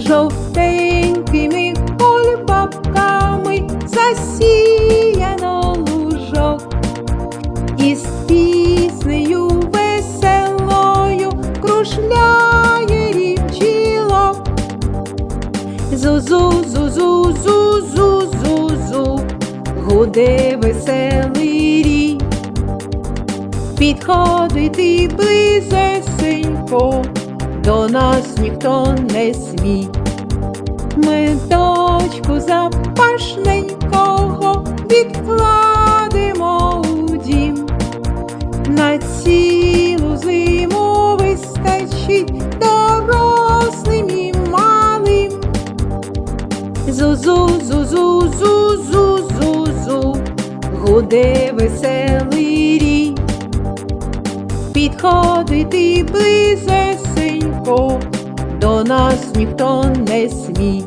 жовтенькими кольбабками засіяно лужок, і з піснею веселою кружляє рівчілок. Зузу, зузу, зузу, зузу, гуде веселий рій. Підходити близесенько, до нас ніхто не смій. Медочку запашненького відкладемо у дім. На цілу зиму вистачить дорослим і малим. Зузу, зузу, зузу, зузу, гуде веселий рій. Підходити до нас ніхто не смій.